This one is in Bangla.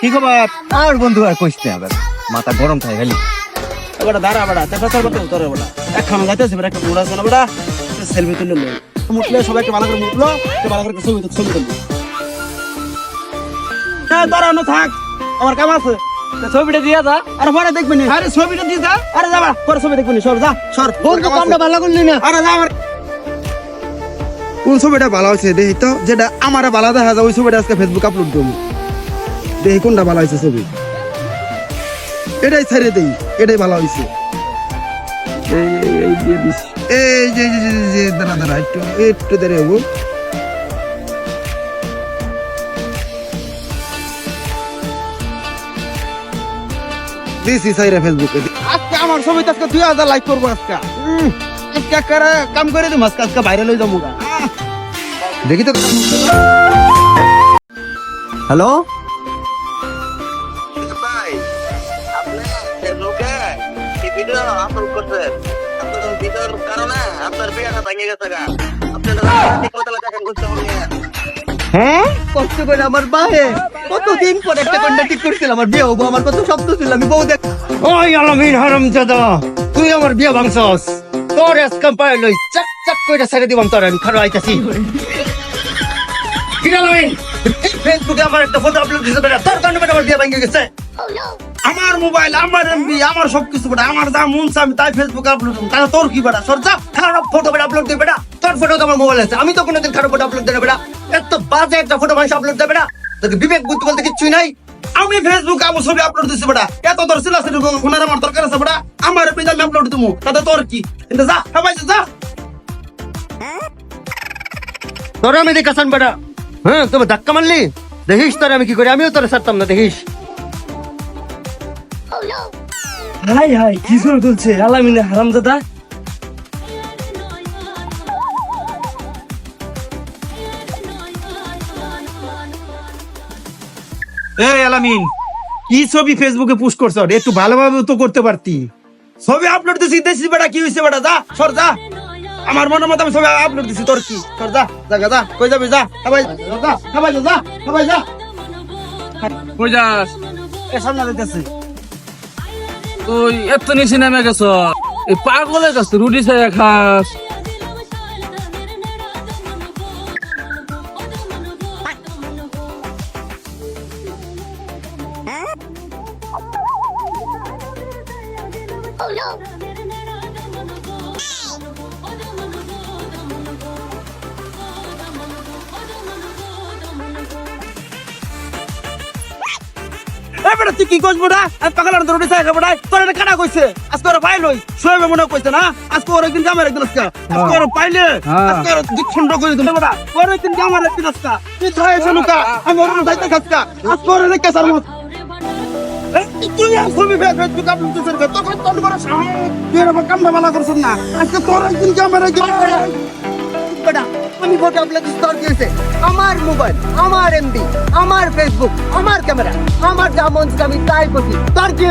কি খবর? আর বন্ধু আর না আবার মাথা গরম থাকে খালি। এবার দাঁড়া বেড়া দেখা তোর কথা তোর বেড়া এখন যাইতেছে একটা মুড়া আছে না সেলফি তুলে মুটলে সবাই একটা ভালো করে মুটলো ভালো করে ছবি ছবি তুলবি হ্যাঁ দাঁড়ানো থাক। আমার কাম আছে। ছবিটা দিয়ে যা। আরে পরে দেখবি না। আরে ছবিটা দিয়ে যা। আরে যা পরে ছবি দেখবি না। সর যা সর। বন্ধু কামটা ভালো করলি না। আরে যা আমার। কোন ছবিটা ভালো হয়েছে দেখি তো। যেটা আমার ভালো দেখা যায় ওই ছবিটা আজকে ফেসবুক আপলোড করব। দেখি কোনটা ভালো হয়েছে ছবি। এটাই ছেড়ে দেই এটাই ভালো হয়েছে। এই যে এই যে, যে, যে, যে দাঁড়া দাঁড়া একটু একটু দেরি হব। দিছি সাইরা ফেসবুকে আজকে আমার ছবি আজকে দুই হাজার লাইক করব আজকে। উম, আজকে করে কাম করে দিম আজকে আজকে বাইরে লই যাব গা। দেখি তো। হ্যালো? এই ভিডিও আপলোড করছেন আপনার ভিডিওর কারণে আপনার বিয়েটা ভেঙে গেছে গা। আপনারা ঠিক মতো দেখেন বুঝতে পারবেন হ্যাঁ? কষ্ট করে আমার বাহে। কতদিন পর একটা কন্যা ঠিক করছিল আমার বিয়ে হব আমার কত স্বপ্ন ছিল আমি বউ দেখ ওই আলমিন হারাম জাদা তুই আমার বিয়ে ভাঙছস। তোর পায় লই চাক চাক কইরা ছেড়ে দিবাম তোর আমি খারো আইতাছি ফেসবুকে আমার একটা ফটো আপলোড দিছে বেটা তোর কারণে আমার বিয়ে ভাঙে গেছে। আমার মোবাইল, আমার এমবি আমার সবকিছু বেটা, আমার যা মন আমি তাই ফেসবুক আপলোড করব। তাহলে তোর কি বেটা? সর যা খারাপ ফটো বেটা আপলোড দিবে বেটা। তোর ফটো তো আমার মোবাইল আছে। আমি তো কোনোদিন খারাপ ফটো আপলোড দেবে বেটা। এত বাজে একটা ফটো মানুষ আপলোড দেবে বেটা তোকে বিবেক বুদ্ধি বলতে কিচ্ছুই নাই। আমি ফেসবুক আমার ছবি আপলোড দিছি বেটা। এত তোর সিলা সিলি গুনার আমার দরকার আছে বেটা। আমার পেজ আমি আপলোড দিমু। তাতে তোর কি? কিন্তু যা সবাই যা। তোর আমি দেখাসান বেটা। হ্যাঁ তুমি ধাক্কা মারলি? দেখিস তোর আমি কি করি? আমিও তোর সারতাম না, দেখিস। হাই হাই কি করে তুলছে আলামিনে হারামজাদা এই আলামিন কি ছবি ফেসবুকে পোস্ট করছ একটু ভালোভাবে তো করতে পারতি ছবি আপলোড দিছি দেশি বেটা কি হইছে বেটা যা সর যা আমার মনের মতো আমি ছবি আপলোড দিছি তোর কি সর যা যা যা কই যাবি যা যা যা যা কই যাস এ সামনে তুই এত নিচে নেমে গেছ। এই পাগলের কাছে রুটি ছায়া খাস। বেটা তুই কি কইছ বড়া আমি পাগল আর দরুটি চাই বড়া তোর এটা কাটা কইছে? আজকে ওর পাইল হই সোয়েবে মনে কইছে না? আজকে ওর একদিন জামার একদিন আজকে। আজকে ওর পাইলে। আজকে ওর দ্বিখণ্ড করে দিন বড়া ওর একদিন জামার একদিন আজকে। তুই ধাই শুনুকা আমি ওর দাইতে খাসকা আজকে। ওর রেখে সার মত তুই আর ছবি ফেস ফেসবুক আপলোড তোর তোর বড় সাহস তুই এরকম কামটা মালা করছিস না। আজকে তোর একদিন জামার একদিন বেটা আমি ফটো আপলোড স্তর দিয়েছে আমার মোবাইল আমার এমবি আমার ফেসবুক আমার ক্যামেরা আমার যা মন আমি তাই করছি। তোর কি